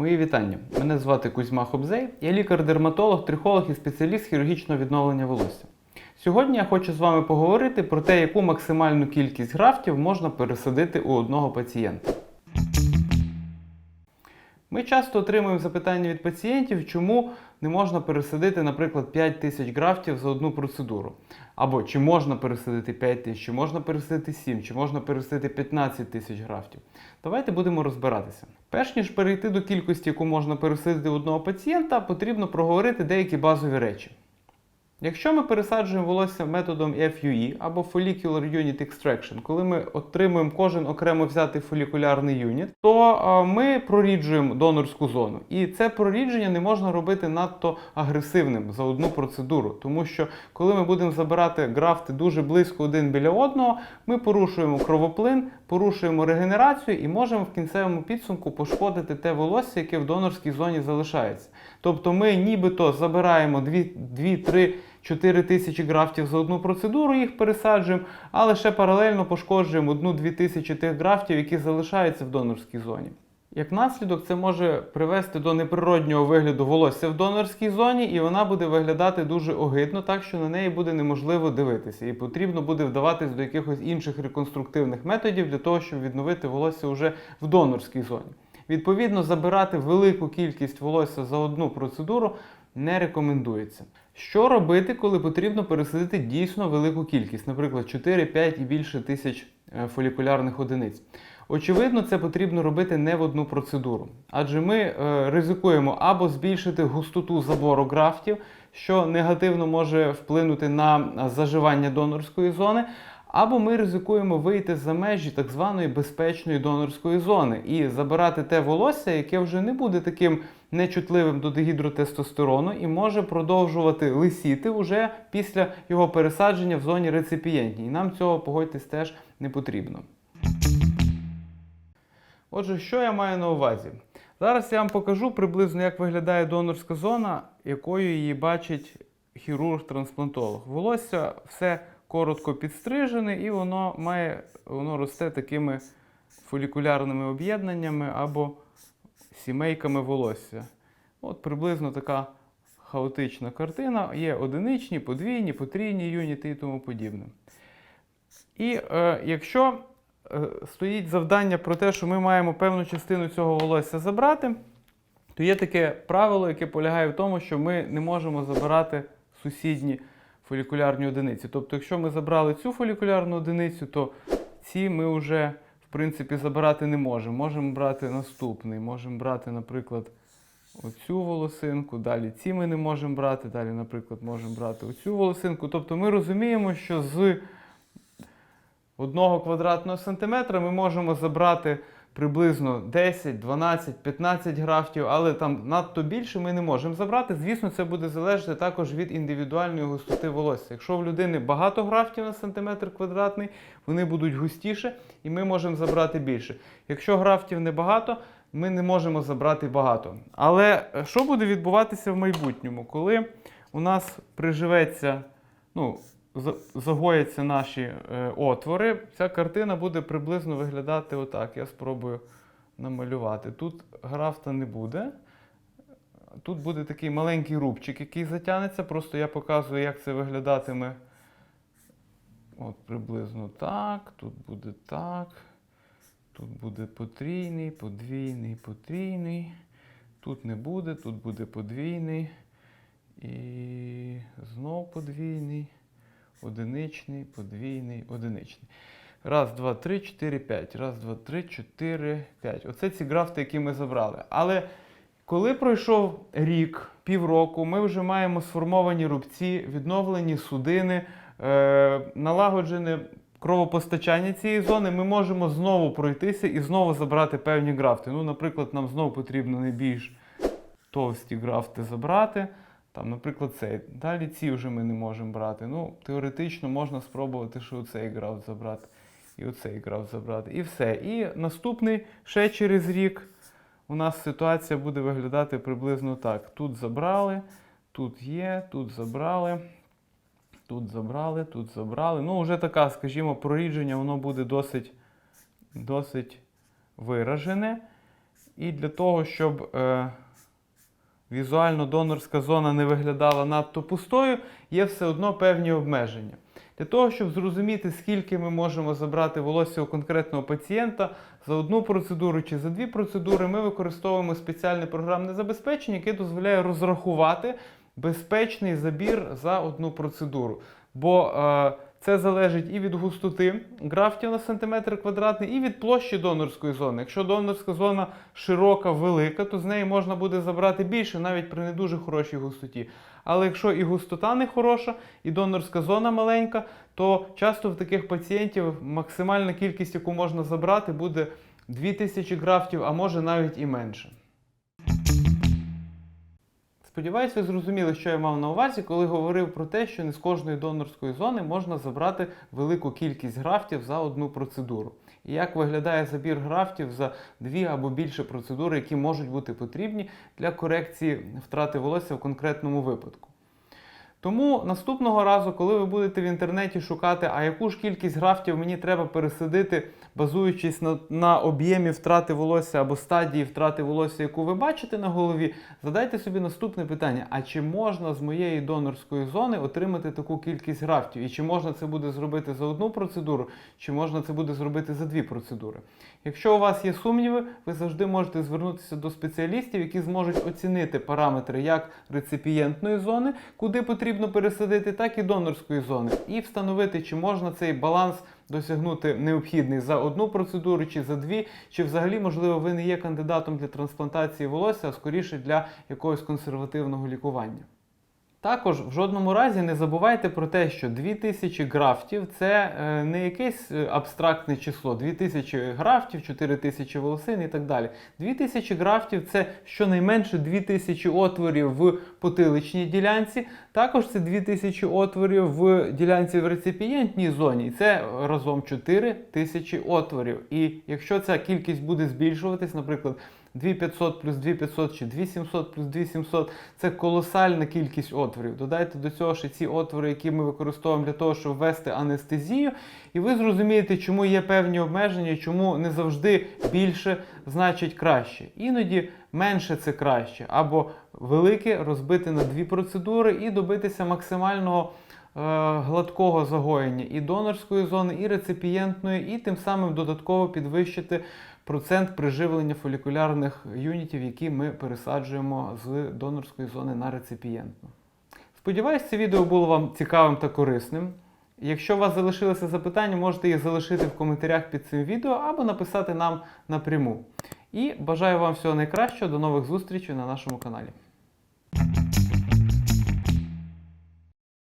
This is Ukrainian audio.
Мої вітання. Мене звати Кузьма Хобзей. Я лікар-дерматолог, трихолог і спеціаліст хірургічного відновлення волосся. Сьогодні я хочу з вами поговорити про те, яку максимальну кількість графтів можна пересадити у одного пацієнта. Ми часто отримуємо запитання від пацієнтів, чому не можна пересадити, наприклад, 5 тисяч графтів за одну процедуру. Або чи можна пересадити 5 тисяч, чи можна пересадити 7, чи можна пересадити 15 тисяч графтів. Давайте будемо розбиратися. Перш ніж перейти до кількості, яку можна пересадити одного пацієнта, потрібно проговорити деякі базові речі. Якщо ми пересаджуємо волосся методом FUE або Follicular Unit Extraction, коли ми отримуємо кожен окремо взятий фолікулярний юніт, то ми проріджуємо донорську зону. І це прорідження не можна робити надто агресивним за одну процедуру, тому що коли ми будемо забирати графти дуже близько один біля одного, ми порушуємо кровоплин, порушуємо регенерацію і можемо в кінцевому підсумку пошкодити те волосся, яке в донорській зоні залишається. Тобто ми нібито забираємо 2-3 4 тисячі графтів за одну процедуру, їх пересаджуємо, але ще паралельно пошкоджуємо 1-2 тисячі тих графтів, які залишаються в донорській зоні. Як наслідок, це може привести до неприроднього вигляду волосся в донорській зоні, і вона буде виглядати дуже огидно, так що на неї буде неможливо дивитися. І потрібно буде вдаватись до якихось інших реконструктивних методів для того, щоб відновити волосся вже в донорській зоні. Відповідно, забирати велику кількість волосся за одну процедуру не рекомендується. Що робити, коли потрібно пересадити дійсно велику кількість, наприклад, 4, 5 і більше тисяч е, фолікулярних одиниць? Очевидно, це потрібно робити не в одну процедуру, адже ми е, ризикуємо або збільшити густоту забору графтів, що негативно може вплинути на заживання донорської зони, або ми ризикуємо вийти за межі так званої безпечної донорської зони і забирати те волосся, яке вже не буде таким нечутливим до дегідротестостерону і може продовжувати лисіти уже після його пересадження в зоні реципієнтній. І нам цього погодьтесь теж не потрібно. Отже, що я маю на увазі? Зараз я вам покажу приблизно, як виглядає донорська зона, якою її бачить хірург-трансплантолог. Волосся все коротко підстрижене, і воно має, воно росте такими фолікулярними об'єднаннями або сімейками волосся. От приблизно така хаотична картина. Є одиничні, подвійні, потрійні юніти і тому подібне. І е, якщо е, стоїть завдання про те, що ми маємо певну частину цього волосся забрати, то є таке правило, яке полягає в тому, що ми не можемо забирати сусідні фолікулярні одиниці. Тобто, якщо ми забрали цю фолікулярну одиницю, то ці ми вже принципі забирати не можемо. Можемо брати наступний. Можемо брати, наприклад, оцю волосинку, далі ці ми не можемо брати, далі, наприклад, можемо брати оцю волосинку. Тобто ми розуміємо, що з одного квадратного сантиметра ми можемо забрати приблизно 10, 12, 15 графтів, але там надто більше ми не можемо забрати. Звісно, це буде залежати також від індивідуальної густоти волосся. Якщо в людини багато графтів на сантиметр квадратний, вони будуть густіше і ми можемо забрати більше. Якщо графтів небагато, ми не можемо забрати багато. Але е, що буде відбуватися в майбутньому, коли у нас приживеться, ну, загояться наші е, отвори, ця картина буде приблизно виглядати отак. Я спробую намалювати. Тут графта не буде. Тут буде такий маленький рубчик, який затягнеться. Просто я показую, як це виглядатиме. От приблизно так. Тут буде так. Тут буде потрійний, подвійний, потрійний. Тут не буде, тут буде подвійний. І знов подвійний, одиничний, подвійний, одиничний. Раз, два, три, чотири, п'ять. Раз, два, три, чотири, п'ять. Оце ці графти, які ми забрали. Але коли пройшов рік, півроку, ми вже маємо сформовані рубці, відновлені судини, е, налагоджене кровопостачання цієї зони, ми можемо знову пройтися і знову забрати певні графти. Ну, наприклад, нам знову потрібно найбільш товсті графти забрати. Там, наприклад, цей. Далі ці вже ми не можемо брати. Ну, теоретично можна спробувати, що оцей графт забрати, і оцей графт забрати. І все. І наступний ще через рік у нас ситуація буде виглядати приблизно так. Тут забрали, тут є, тут забрали, тут забрали, тут забрали. Ну, вже така, скажімо, прорідження, воно буде досить, досить виражене. І для того, щоб е, візуально донорська зона не виглядала надто пустою, є все одно певні обмеження. Для того, щоб зрозуміти, скільки ми можемо забрати волосся у конкретного пацієнта за одну процедуру чи за дві процедури, ми використовуємо спеціальне програмне забезпечення, яке дозволяє розрахувати безпечний забір за одну процедуру. Бо е, це залежить і від густоти графтів на сантиметр квадратний, і від площі донорської зони. Якщо донорська зона широка, велика, то з неї можна буде забрати більше, навіть при не дуже хорошій густоті. Але якщо і густота не хороша, і донорська зона маленька, то часто в таких пацієнтів максимальна кількість, яку можна забрати, буде 2000 графтів, а може навіть і менше. Сподіваюсь, ви зрозуміли, що я мав на увазі, коли говорив про те, що не з кожної донорської зони можна забрати велику кількість графтів за одну процедуру. І як виглядає забір графтів за дві або більше процедури, які можуть бути потрібні для корекції втрати волосся в конкретному випадку. Тому наступного разу, коли ви будете в інтернеті шукати, а яку ж кількість графтів мені треба пересадити, базуючись на, на об'ємі втрати волосся або стадії втрати волосся, яку ви бачите на голові, задайте собі наступне питання: а чи можна з моєї донорської зони отримати таку кількість графтів? І чи можна це буде зробити за одну процедуру, чи можна це буде зробити за дві процедури? Якщо у вас є сумніви, ви завжди можете звернутися до спеціалістів, які зможуть оцінити параметри як реципієнтної зони, куди потрібно пересадити, так і донорської зони, і встановити, чи можна цей баланс досягнути необхідний за одну процедуру чи за дві, чи взагалі, можливо, ви не є кандидатом для трансплантації волосся, а скоріше для якогось консервативного лікування. Також в жодному разі не забувайте про те, що 2000 графтів це е, не якесь е, абстрактне число. 2000 графтів, 4000 волосин і так далі. 2000 графтів це щонайменше 2000 отворів в потиличній ділянці. Також це 2000 отворів в ділянці в реципієнтній зоні. І це разом 4000 отворів. І якщо ця кількість буде збільшуватись, наприклад. 2500 плюс 2500 чи 2700 плюс 2700 – це колосальна кількість отворів. Додайте до цього ще ці отвори, які ми використовуємо для того, щоб ввести анестезію, і ви зрозумієте, чому є певні обмеження, чому не завжди більше значить краще. Іноді менше це краще, або велике розбити на дві процедури і добитися максимального. е, Гладкого загоєння і донорської зони, і реципієнтної, і тим самим додатково підвищити процент приживлення фолікулярних юнітів, які ми пересаджуємо з донорської зони на реципієнтну. Сподіваюсь, це відео було вам цікавим та корисним. Якщо у вас залишилися запитання, можете їх залишити в коментарях під цим відео або написати нам напряму. І бажаю вам всього найкращого, до нових зустрічей на нашому каналі.